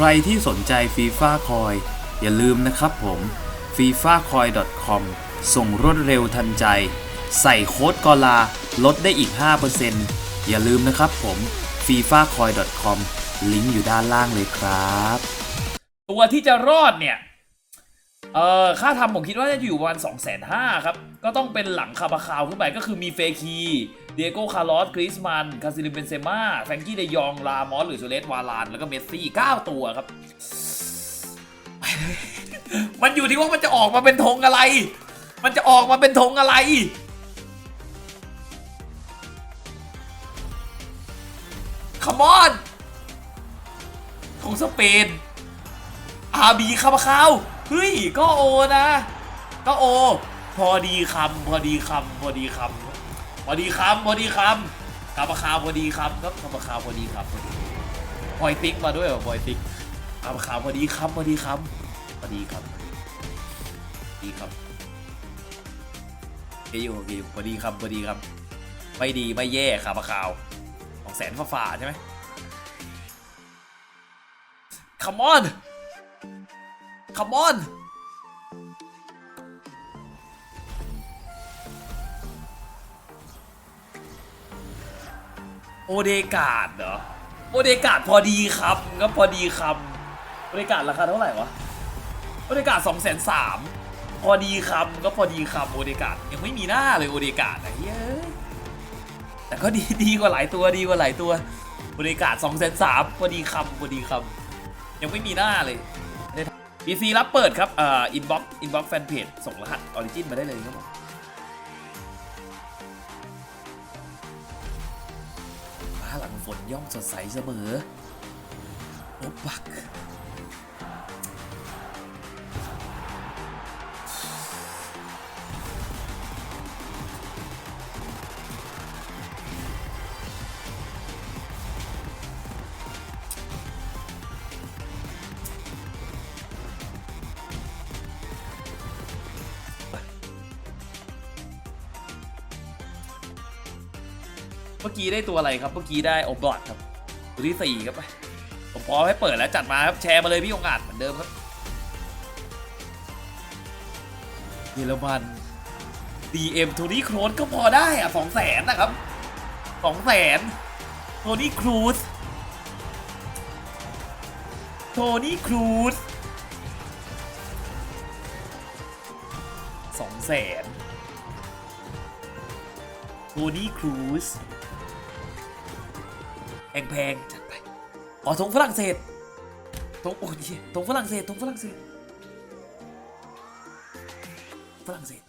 ใครที่สนใจฟีฟ่าคอยอย่าลืมนะครับผม f i f a c o i com ส่งรวดเร็วทันใจ ใส่โค้ดกอลาลดได้อีก 5%อย่าลืมนะครับผม f i f a c o i com ลิงก์อยู่ด้านล่างเลยครับ ตัวที่จะรอดเนี่ย เอ่อ ค่าทำผมคิดว่าจะอยู่ประมาณ2 5 0 0 0ครับ ก็ต้องเป็นหลังคาบาคาวขึ้นไปก็คือมีเฟคี เดียโก้คาร์ลอสกริสมัน คาซิลิมเบนเซม่า แฟรงกี้เดยอง ลามอสหรือโซเลสวาลาน แล้วก็เมสซี่ 9 ตัวครับ มันอยู่ที่ว่ามันจะออกมาเป็นธงอะไร มันจะออกมาเป็นธงอะไร คอมอนของสเปนอาบีคาบาคาวเฮ้ย ก็โอนะ ก็โอ พอดีคำพอดีคำพอดีคำ พอดีคำพอดีคำคาบาคาพอดีคำครับคาบาคาพอดีคำพอดีบอยติ๊กมาด้วยเหรอบอยติ๊กคาบาคาพอดีคำพอดีคำพอดีคำพอดีคำโอเคอยู่โอเคอยู่พอดีคำพอดีคำไม่ดีไม่แย่คาบาคาวของแสนฟ้าฝ่าใช่ไหม Come on Come on โอเดกาดเหรอ โอเดกาดพอดีครับก็พอดีคำโอเดกาดราคาเท่าไหร่วะ โอเดกาดสองแสนสามพอดีคำก็พอดีคำโอเดกาดยังไม่มีหน้าเลยโอเดกาดไอ้เหี้ยแต่ก็ดีดีกว่าหลายตัวดีกว่าหลายตัวโอเดกาดสองแสนสามพอดีคำพอดีคำยังไม่มีหน้าเลย PC รับเปิดครับเอ่ออินบ็อกซ์อินบ็อกซ์แฟนเพจส่งรหัสออริจินมาได้เลยครับผม ฝนย่อมสดใสเสมอ โอบบัก กี้ได้ตัวอะไรครับเมื่อกี้ได้โอบลอดครับตัวที่สี่ครับไปผมพร้อมให้เปิดแล้วจัดมาครับแชร์มาเลยพี่องอาจเหมือนเดิมครับเยอรมัน DM โทนี่ครูสก็พอได้อะสองแสนนะครับสองแสนโทนี่ครูซโทนี่ครูซสองแสนโทนี่ครูซ พงๆจัดไปอ๋อธงฝรั่งเศสธงโอ้ยธงฝรั่งเศสธงฝรั่งเศสฝรั่งเศส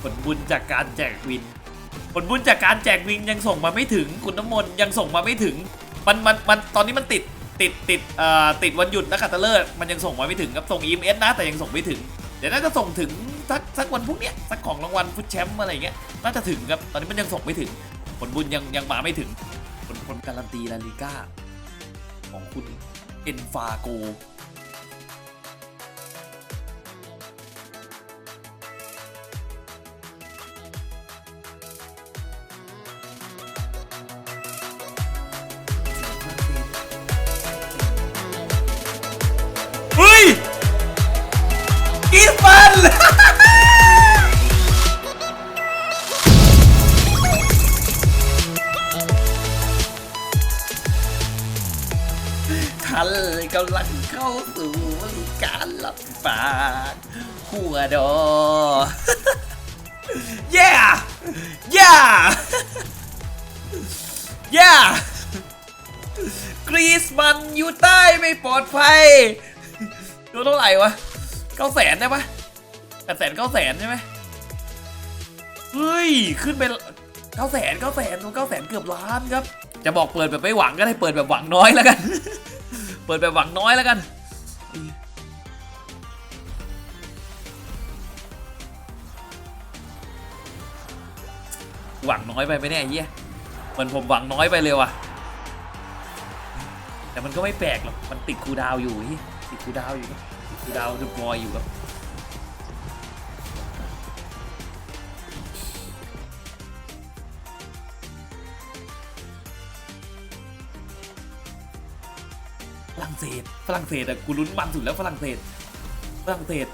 ผลบุญจากการแจกวิน ลบุญจากการแจกวิงยังส่งมาไม่ถึงคุณน้ำมนต์ยังส่งมาไม่ถึงมันมันมันตอนนี้มันติดติดติดเอ่อติดวันหยุดนักขัตฤกษ์มันยังส่งมาไม่ถึงครับส่ง EMS นะแต่ยังส่งไม่ถึง เดี๋ยวน่าจะส่งถึงสักสักวันพรุ่งนี้สักของรางวัลฟุตแชมป์อะไรอย่างเงี้ยน่าจะถึงครับตอนนี้มันยังส่งไม่ถึง ผลบุญยังยังมาไม่ถึงผลผลการันตีลาลิก้าของคุณเอ็นฟาโก หัวดอ yeah yeah yeah กรีซมันอยู่ใต้ไม่ปลอดภัยตัวเท่าไหร่วะเก้าแสนได้ปะแปดแสนเก้าแสนใช่ไหมเฮ้ย ขึ้นไปเก้าแสนเก้าแสนเก้าแสนเกือบล้านครับ จะบอกเปิดแบบไม่หวังก็ได้เปิดแบบหวังน้อยแล้วกัน เปิดแบบหวังน้อยแล้วกัน หวังน้อยไปไหมเนี่ยไอ้เฮียมือนผมหวังน้อยไปเลยว่ะ แต่มันก็ไม่แปลกหรอก มันติดคูดาวอยู่เฮ้ยติดคูดาวอยู่ครับติดคูลดาวน์ดูบอยอยู่ครับฝรั่งเศสฝรั่งเศสอะกูลุ้นมันสุดแล้วฝรั่งเศสฝรั่งเศส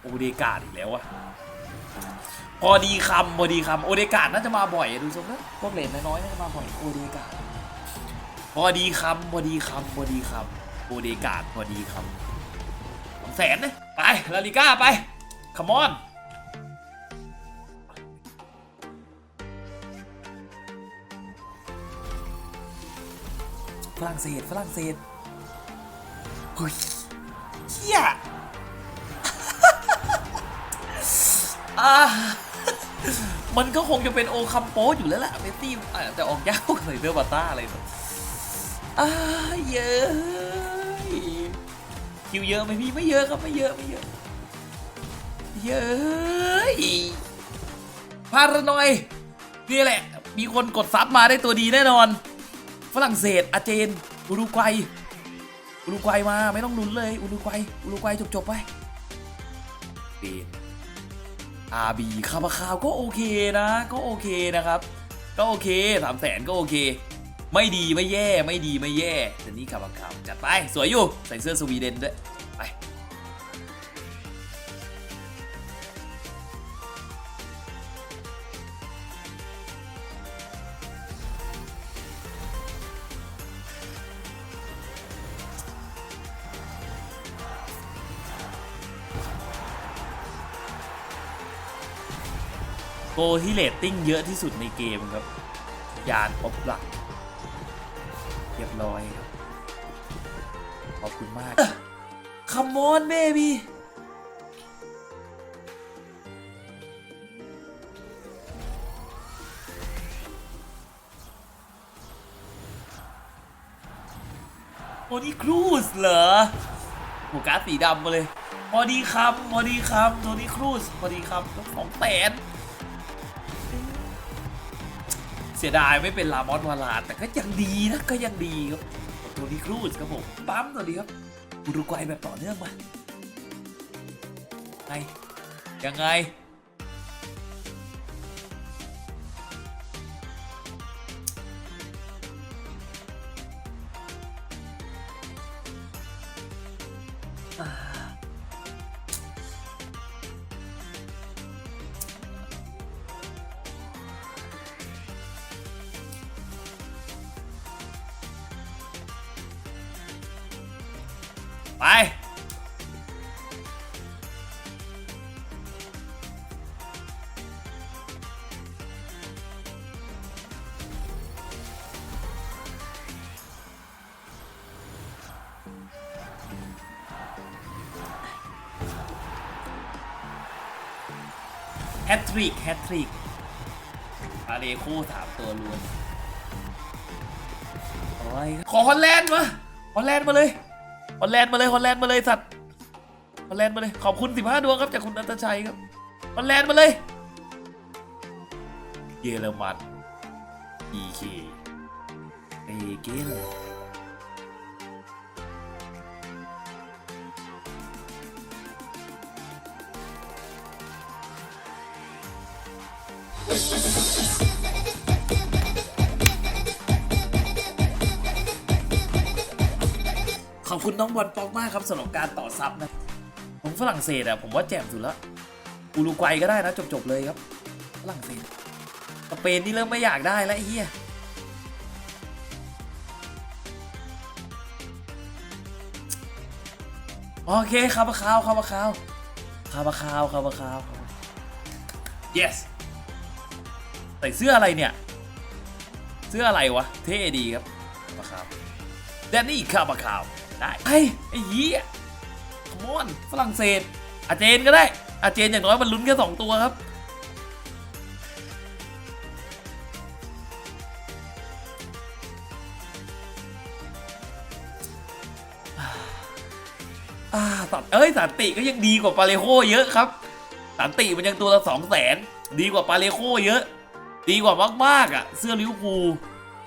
โอเดกาดอีกแล้วอะ พอดีคำพอดีคำโอเดกาดน่าจะมาบ่อยดูทรงนะพวกเลนน้อยๆน่าจะมาบ่อยโอเดกาดพอดีคำพอดีคำพอดีคำโอเดกาดพอดีคำสองแสนนะไปลาลิก้าไปคัมอนฝรั่งเศสฝรั่งเศสเฮ้ยเฮียอ่า มันก็คงจะเป็นโอคัมโปอยู่แล้วแหละเมสซี่อาจจะออกยากกว่าใส่เดอร์บาต้าอะไรแบบอ่าเยอะคิวเยอะไหมพี่ไม่เยอะครับไม่เยอะไม่เยอะ เยอะพารานอยนี่แหละ มีคนกดซับมาได้ตัวดีแน่นอน ฝรั่งเศสอาเจน อุรุกวัย อุรุกวัยมาไม่ต้องลุ้นเลย อุรุกวัย อุรุกวัยจบๆไปส เปนอาบีคาบาคาวก็โอเคนะ ก็โอเคนะครับ ก็โอเคสามแสนก็โอเค ไม่ดีไม่แย่ไม่ดีไม่แย่แต่นี่คาบาคาวจัดไปสวยอยู่ใส่เสื้อสวีเดนด้วย กที่เรตติ้งเยอะที่สุดในเกมครับ ยานพบหลักเรียบร้อยครับ ขอบคุณมากคัมมอนเบบี้โอนี่ครูสเหรอโหการ์ดสีดำมาเลย พอดีคำพอดีคำโทนี่ครูสพอดีคำสองแสน เสียดายไม่เป็นลามอสวาลาแต่ก็ยังดีนะก็ยังดีครับตัวนี้ครูสครับผมปั๊มสวัสดีครับอุรุกวัยแบบต่อเนื่องมาไงยังไง ไป แฮตทริก แฮตทริกอาเรโคสามตัวล้วนโอ้ยขอฮอลแลนด์มาฮอลแลนด์มาเลย ฮอลแลนด์มาเลยฮอลแลนด์มาเลยสัตว์ฮอลแลนด์มาเลยขอบคุณ 15 ดวงครับจากคุณนัทชัยครับฮอลแลนด์มาเลย เยอรมัน EK เอเกนข คุณน้องบอลปอกมากครับสำหรับการต่อซับนะผมฝรั่งเศสอะผมว่าแจ่มสุดล้วอุรุกวัยก็ได้นะจบ ๆ เลยครับ ฝรั่งเศสสเปนนี่เริ่มไม่อยากได้แล้วไอ้เหี้ยโอเคคาบาคาวคาบาคาวคาบาคาวคาบาคาว yes ใส่เสื้ออะไรเนี่ย เสื้ออะไรวะ เท่ดีครับคาบาคาวแดนนี่คาบาคาว ได้ไอ้ไอ้เหี้ยคมอนฝรั่งเศสอาเจนก็ได้อาเจนอย่างน้อยมันลุ้นแค่สองตัวครับอ่าสัตว์เอ้ยสันติก็ยังดีกว่าปาเลโคเยอะครับสันติมันยังตัวละสองแสนดีกว่าปาเลโคเยอะ ดีกว่ามากๆอะ เสื้อลิเวอร์พูล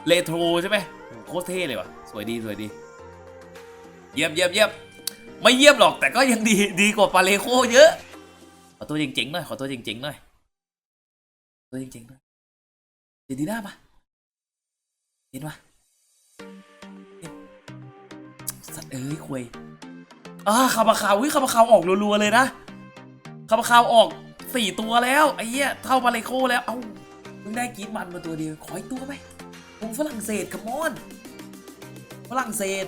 เลโทรใช่ไหมโคตรเท่เลยวะสวยดีสวยดี เยี่ยมเยี่ยมเยี่ยมไม่เยี่ยมหรอกแต่ก็ยังดีดีกว่าปาเลโคเยอะ ขอตัวเจ๋งๆหน่อยขอตัวเจ๋งๆหน่อยตัวเจ๋งๆหน่อยเจดีน่าปะเห็นปะสัตว์เอ้ยคุยอ่าคาบาคาววิคาบาคาวออกรัวๆเลยนะคาบาคาวออกสี่ตัวแล้วไอ้เหี้ยเท่าปาเลโคแล้วเอ้าเพิ่งได้กีดมันมาตัวเดียวขออีกตัวไหมผมฝรั่งเศสคัมอนฝรั่งเศส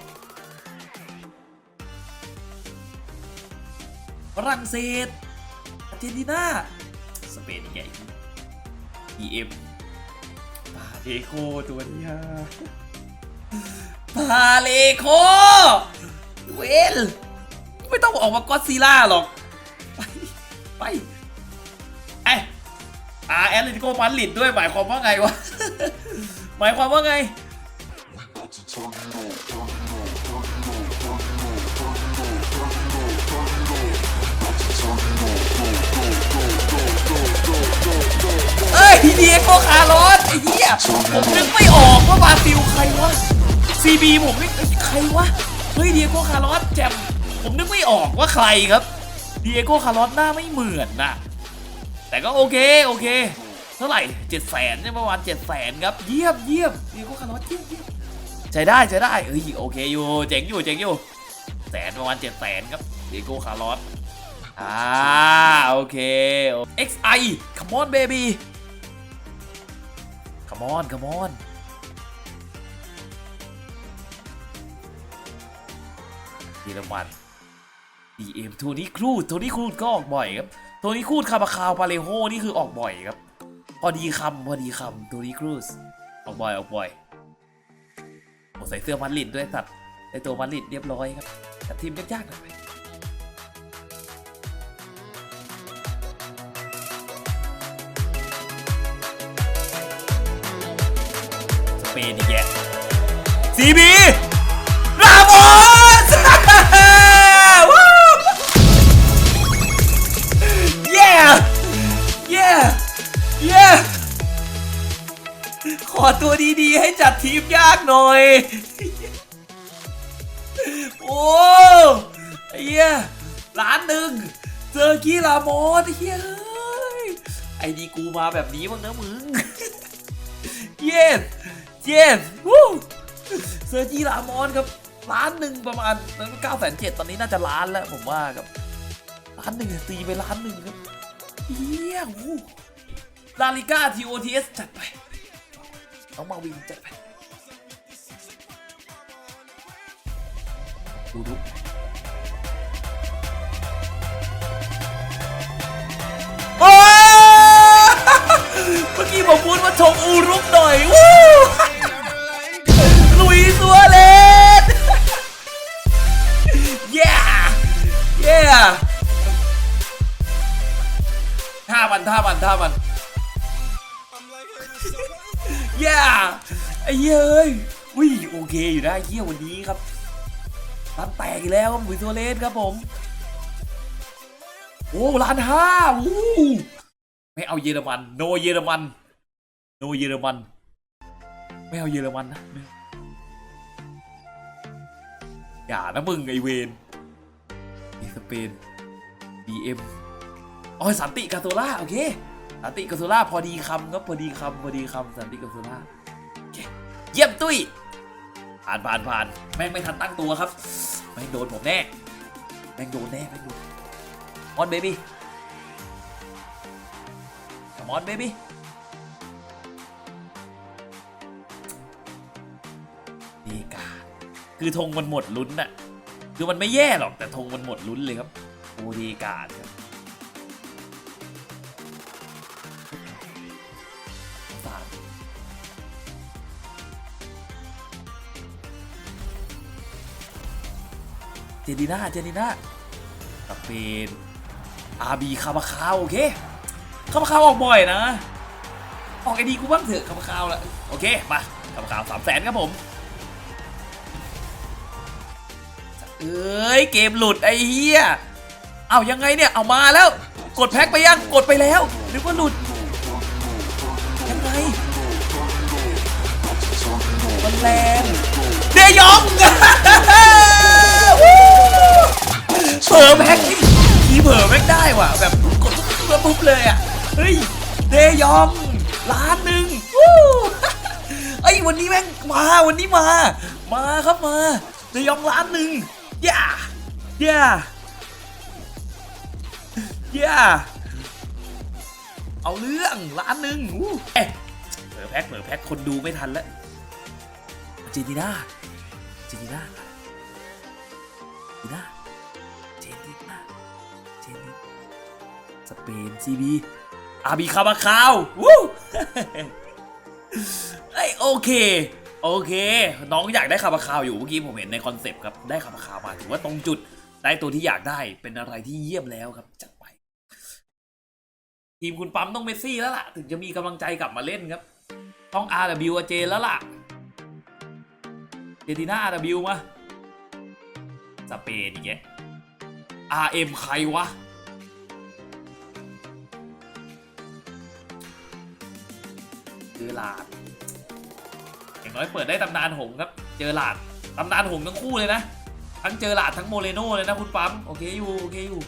ฝรั่งเศสอาร์เจนตินาสเปนอีกไง EM ปาเลโคตัวเนี้ยปาเลโคเวลไม่ต้องออกมากอดซีล่าหรอก ไป ไปไออาแอตเลติโกมาดริดด้วยหมายความว่าไงวะ หมายความว่าไง ยเดียโกคาร์ลอสไอ้เหี้ยผมนึกไม่ออกว่าบาซิลใครวะซีบีผมนึกเอ้ยใครวะเฮ้ยเดียโกคาร์ลอสแจมผมนึกไม่ออกว่าใครครับเดียโกคาร์ลอสหน้าไม่เหมือนนะแต่ก็โอเคโอเค เท่าไหร่เจ็ดแสนเนี่ยประมาณเจ็ดแสนครับเยี่ยมเยี่ยมเดียโกคาร์ลอสเยี่ยมเยี่ยมใช้ได้ใช้ได้เอ้ยโอเคอยู่เจ๋งอยู่เจ๋งอยู่แสนประมาณเจ็ดแสนครับเดียโกคาร์ลอสอ่าโอเค XI come on baby come on come on เยอรมัน DM โทนี่ครูดโทนี่ครูดก็ออกบ่อยครับโทนี่ครูดคาบาคาวปาเลโฮนี่คือออกบ่อยครับ พอดีคำพอดีคำโทนี่ครูซออกบ่อยออกบ่อยโอ้ใส่เสื้อมัดลิดด้วยสัตว์ในตัวมัดลิดเรียบร้อยครับแต่ทีมยากๆหน่อย เปนอีกแยะซีบีรามอสวู้ yeah yeah yeah ขอตัวดีๆ ให้จัดทีมยากหน่อย โอ้ไอ้เหี้ยล้านหนึ่งเจอกี้ลาโมสเหี้ยเฮ้ยไอ้ดีกูมาแบบนี้บ้างนะมึง เย็น เย็นวู้เซอร์จีลามอนครับล้านหนึ่งประมาณเก้าแสนเจ็ดตอนนี้น่าจะล้านแล้วผมว่าครับล้านหนึ่งตีไปล้านหนึ่งครับเฮียวู้ลาลิก้าทีโอทีเอสจัดไปน้องมาวินจัดไปดูดูเมื่อกี้ผมพูดว่าชงอูรุกหน่อยวู้ มันท่ามันท่าไอ้เย้ยอุ้ยโอเคอยู่นะเยี่ยวันนี้ครับร้านแตกอีกแล้วครับลุยสัวเลสครับผม โอ้ล้านห้าวู้ไม่เอาเยอรมัน โนเยอรมัน โนเยอรมัน ไม่เอาเยอรมันนะอย่านะมึงไอเวนนี่สเปน BM อ๋ อสันติกาโซล่าโอเคสันติกาโซล่าพอดีคำครับพอดีคำพอดีคำสันติกาโซล่าโอเคเยี่ยมตุ้ยผ่านผ่านผ่านแม่งไม่ทันตั้งตัวครับแม่งโดนผมแน่แม่งโดนแน่แม่งโดนมอนเบบี้มอนเบบี้ดีกาคือธงมันหมดลุ้นน่ะ คือมันไม่แย่หรอกแต่ธงมันหมดลุ้นเลยครับโอดีกาครับ เจนีน่าเจนีน่าสเปนอาบีคาบาคาวโอเคคาบาคาวออกบ่อยนะ ออกไอดีกูบ้างเถอะคาบาคาวละโอเคมาคาบาคาวสามแสนครับผมเอ้ยเกมหลุดไอ้เหี้ยเอายังไงเนี่ยเอามาแล้ว กดแพ็คไปยังกดไปแล้วนึกว่าหลุดยังไงแรงเดยอง เผลอแม็กนี่ทีเผลอแม็กได้ว่ะ แบบกดปุ๊บปุ๊บเลยอะ เฮ้ย เดยองล้านหนึ่งวู้ไอ้ยวันนี้แม่งมาวันนี้มา มาครับมาเดยองล้านหนึ่งย่าย่าย่าเอาเรื่องล้านหนึ่งอู้เอ๊ะเผลอแพ็คเผลอแพ็คคนดูไม่ทันแล้วเจนีน่าเจนีน่าเจนีน่า สเปนซีบีอาบีคาบาคาววู้ไอโอเค โอเค น้องอยากได้คาบาคาวอยู่เมื่อกี้ผมเห็นในคอนเซปต์ครับ ได้คาบาคาวมาถือว่าตรงจุด ได้ตัวที่อยากได้เป็นอะไรที่เยี่ยมแล้วครับจัดไป ทีมคุณปั๊มต้องเมสซี่แล้วล่ะ ถึงจะมีกำลังใจกลับมาเล่นครับ ต้อง RW อาเจแล้วล่ะเจติน่า RW มาสเปนอีกแก RM ใครวะ เจอหลาดอย่างน้อยเปิดได้ตำนานหงครับ เจอหลาดตำนานหงทั้งคู่เลยนะ ทั้งเจอหลาดทั้งโมเรโน่เลยนะคุณปั๊มโอเคอยู่โอเคอยู่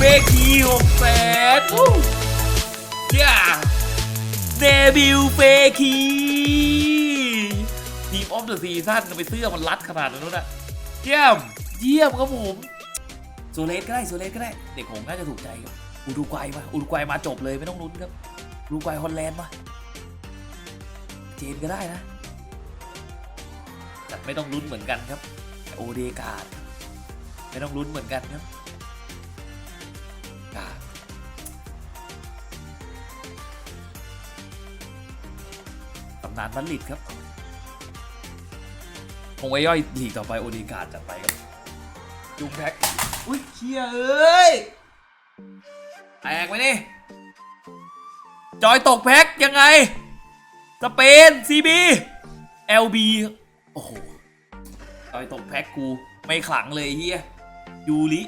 เฟคีหกแสนเย้เดบิวเฟคีทีมออฟเดอะซีซั่นไปเสื้อมันรัดขนาดนั้นนะเยี่ยม เยี่ยมครับผมโซเลสก็ได้โซเลสก็ได้ เด็กผมน่าจะถูกใจครับอุรุกวัยมาอุรุกวัยมาจบเลยไม่ต้องลุ้นครับอุรุกวัยฮอลแลนด์มาเจนก็ได้นะแต่ไม่ต้องลุ้นเหมือนกันครับโอเดกาดไม่ต้องลุ้นเหมือนกันครับำนานบัลลิดครับ คงไว้ย่อยหลีกต่อไปโอเดการ์ดจัดไปครับจุงแพ็คอุ้ยเชียเอ้ย แตกไหมนี่ จอยตกแพ็คยังไง สเปนซีบี LB โอ้โหต่อยตกแพ็กกูไม่ขลังเลยเฮียยูริ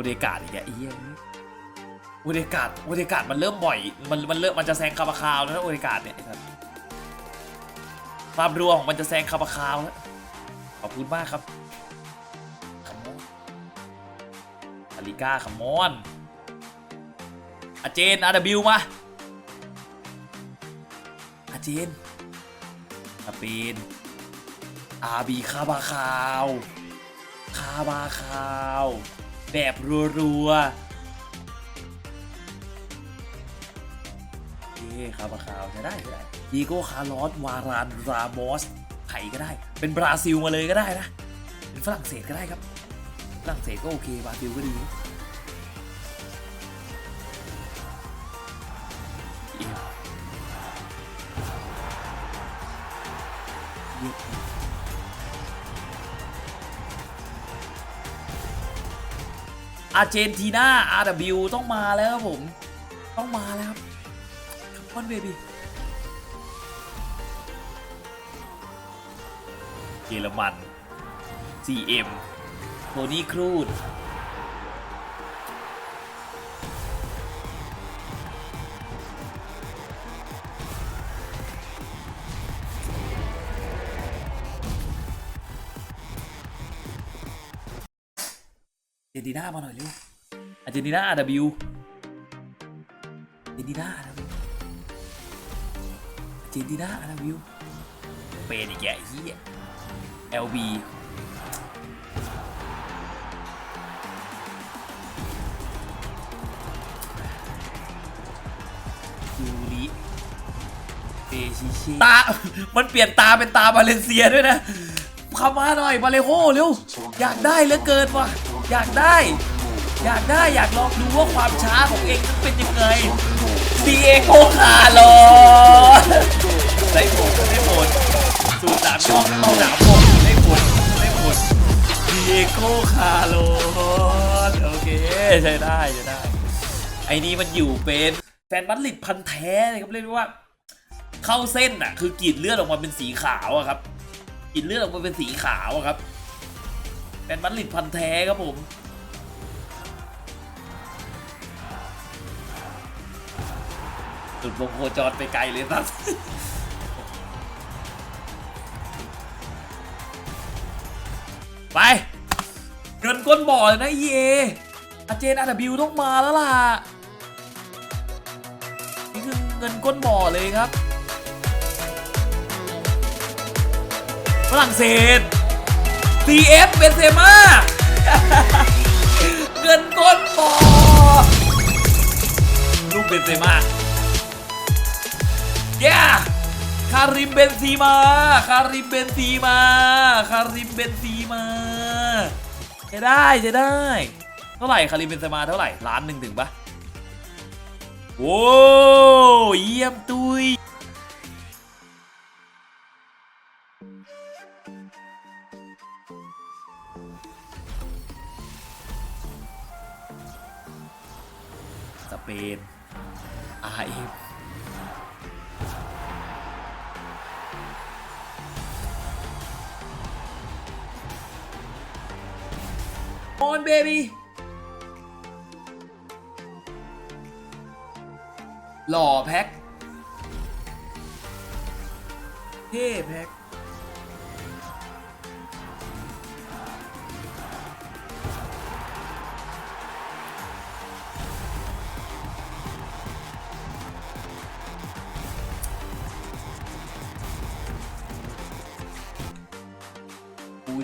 อเดกาดอีกแล้วไอ้ยโอเดกาดโอเดกาดมันเริ่มบ่อย มันมันเริ่มมันจะแซงคาบาคาวแล้วนะโอเดกาดเนี่ยไอ้สัสความรัวของมันจะแซงคาบาคาวแล้วขอบคุณมากครับคัมอนอาริก้าคัมอนอาเจนอาดบิวมาอาเจนอาเปนอาบีคาบาคาว คาบาคาว แบบรัวๆเอ้คาบาคาวจะได้ใช้ได้ดีโก้คาร์ลอสวารานรามอสไทยก็ได้ เป็นบราซิลมาเลยก็ได้นะ เป็นฝรั่งเศสก็ได้ครับ ฝรั่งเศสก็โอเค บราซิลก็ดี อาร์เจนตินา RW ต้องมาแล้วครับผม ต้องมาแล้วครับคัมปอนเบบี้เยอรมัน CM โทนี่ครูด เจนตินามาหน่อยเร็วอาร์เจนตินาอาร์ดับยูเจนตินาอาร์เจนตินา RW เป็นอีกแกไอ้เหี้ย LB ยูริเอชิชิตา มันเปลี่ยนตาเป็นตาบาเลนเซียด้วยนะเข้ามาหน่อยบาเลโฮเร็ว อยากได้เหลือเกินว่ะ อยากได้ อยากได้อยากลองดูว่าความช้าของเองเป็นยังไงดีเอโกคาร์ได้ผลได้ผลสูตรสามช่องเข้าหนามผมได้ผลได้ผลดีเอโกคาร์ลโอเคใช้ได้ใช้ได้ ไอ้นี่มันอยู่เป็นแฟนบัดลิดพันแท้เลยครับเรียกว่า เข้าเส้นอะคือกรีดเลือดออกมาเป็นสีขาวอะครับกรีดเลือดออกมาเป็นสีขาวอะครับ แฟนมาดริดพันแท้ครับผมสุดวงโคจรไปไกลเลยครับไปเงินก้นบ่อเลยนะเออาเจนอาดบิวต้องมาแล้วล่ะ นี่คือเงินก้นบ่อเลยครับ ฝรั่งเศส CF เบนเซม่าเงินก้นบ่อลูกเบนเซม่าเย้คาริมเบนซีมา คาริมเบนซีมา คาริมเบนซีมาจะได้จะได้ เท่าไหร่คาริมเบนซีมาเท่าไหร่ล้านหนึ่งถึงปะโว้เยี่ยมตุย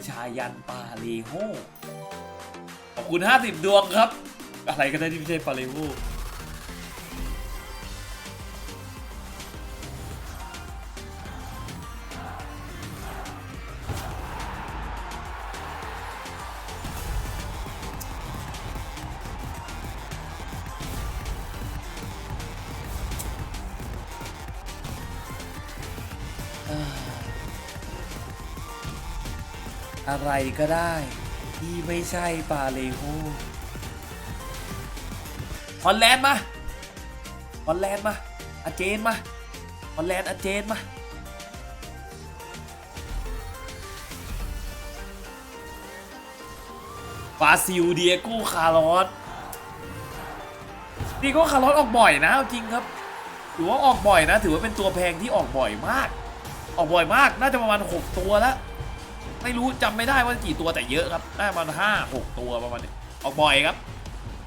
ชายันปาเลโฮขอบคุณ 50 ดวงครับ อะไรก็ได้ที่ไม่ใช่ปาเลโฮ รก็ได้ ที่ไม่ใช่ปาเลโฮฮอลแลนด์มาฮอลแลนด์มาอาเจนมาฮอลแลนด์อาเจนมาฟาซิลเดียโก้คาร์ลอสเดียโก้คาร์ลอสออกบ่อยนะจริงครับถือว่าออกบ่อยนะ ถือว่าเป็นตัวแพงที่ออกบ่อยมาก ออกบ่อยมากน่าจะประมาณ 6 ตัวแล้ว ไม่รู้จำไม่ได้ว่ากี่ตัวแต่เยอะครับได้ประมาณห้าหกตัวประมาณนี้ออกบ่อยครับ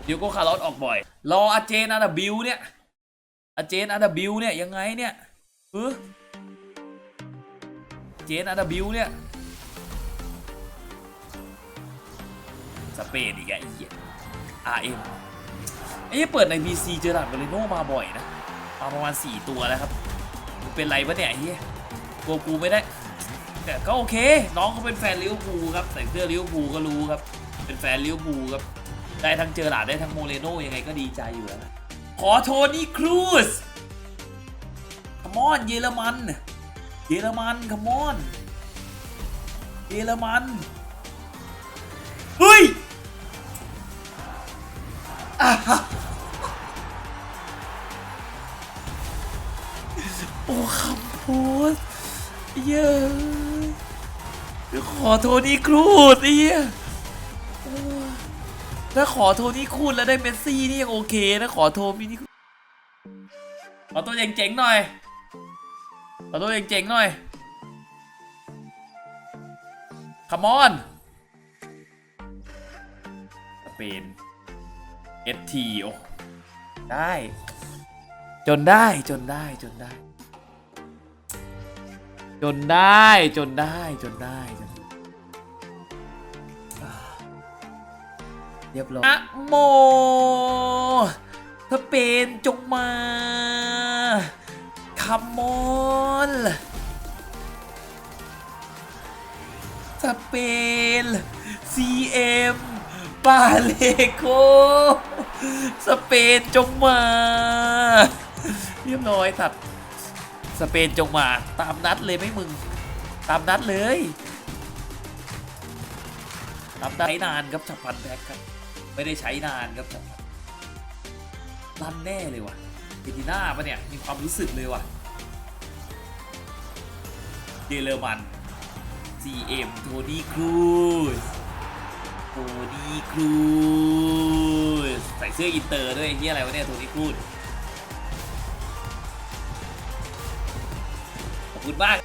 เดียวโก็คาร์ลอสออกบ่อย รออาเจนอาดาบิวเนี่ยอาเจนอาดาบิวเนี่ยยังไงเนี่ยเออเจนอาดาบิวเนี่ยสเปนอีกไอ้เหี้ย RM ไอ้เหี้ยเปิดใน BC เจอหลัดเบเลโนมาบ่อยนะมาประมาณ4ตัวแล้วครับเป็นไรวะเนี่ยไอ้เหี้ยกลัวกูไม่ได้ แต่ก็โอเค น้องเขาเป็นแฟนลิเวอร์พูลครับใส่เสื้อลิเวอร์พูลก็รู้ครับ เป็นแฟนลิเวอร์พูลครับ ได้ทั้งเจอหลาดได้ทั้งโมเรโน่ยังไงก็ดีใจอยู่แล้วนะขอโทนี่ครูซคมอนเยอรมัน เยอรมันคมอน เยอรมัน เฮ้ยโอ้คำโพสเย้ย ขอโทนี่ครูดไอ้เหี้ยถ้าขอโทนี่ครูดแล้วได้เมสซี่นี่ยังโอเคนะขอโทมินี่ขอตัวเจ๋งๆหน่อยขอตัวเจ๋งๆหน่อยคัมอนสเปนเอสทีโอได้ จนได้จนได้จนได้ จนได้จนได้จนได้จนเรียบร้อยอะโมถ้าเป็นจงมาคัมมอนสเปน CM ปาเลโกสเปนจงมา เรียบร้อยตัด สเปนจงมาตามนัดเลยไหมมึง ตามนัดเลยตามนัดใช้นานครับฉับพันแพ็คครับ ไม่ได้ใช้นานครับฉับพันลั่นแน่เลยว่ะอาร์เจนตินาปะเนี่ย มีความรู้สึกเลยว่ะเยอรมัน GM โทนี่ครูสโทนี่ครูสใส่เสื้ออินเตอร์ด้วยเฮียอะไรวะเนี่ยโทนี่ครูส คุณมาก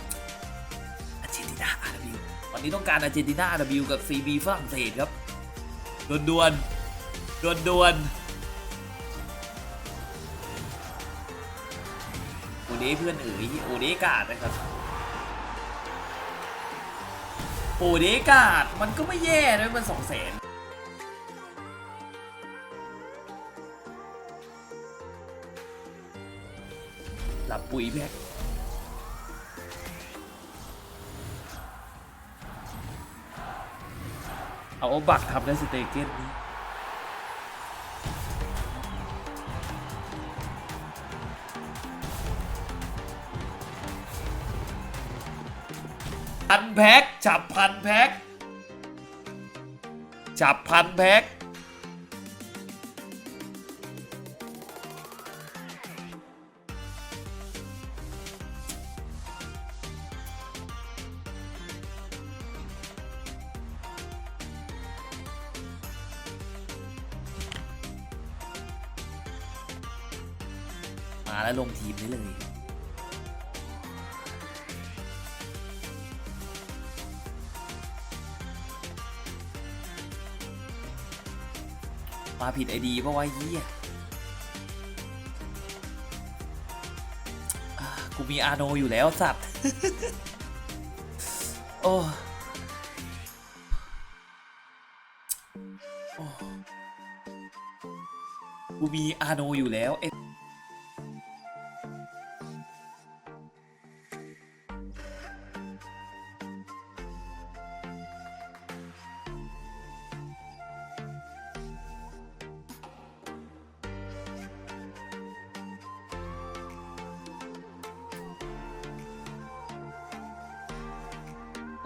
อาร์เจนตินา RW วันนี้ต้องการอาร์เจนตินา RW กับ CB ฝรั่งเศสครับดวนดวนดวนดวนโอเด้เพื่อนเอ๋ยโอเด้กาดนะครับโอเดกาดมันก็ไม่แย่นะมันสองแสนหลับปุ๋ยแพ็ก เอาบักทำได้สเตเกนนี้พันแพ็กจับพันแพ็กจับพันแพ็ก มาแล้วลงทีมได้เลยมาผิดไอดีเพราะว่าเฮียอ่ากูมีอาโนอยู่แล้วสัตว์ โอ้กูมีอาโนอยู่แล้วเอ็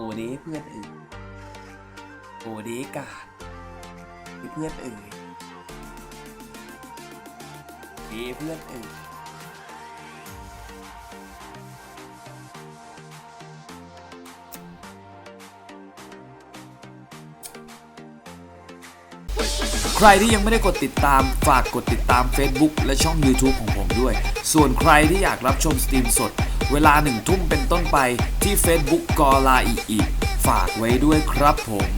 โอเดเพื่อนเอ่ยโอเดกาดเพื่อนเอ่ยเดเพื่อนเอ่ยใครที่ยังไม่ได้กดติดตามฝากกดติดตาม Facebook และช่อง YouTube ของผมด้วย ส่วนใครที่อยากรับชมสตรีมสด เวลาหนึ่งทุ่มเป็นต้นไปที่ Facebook กอลาอีอีฝากไว้ด้วยครับผม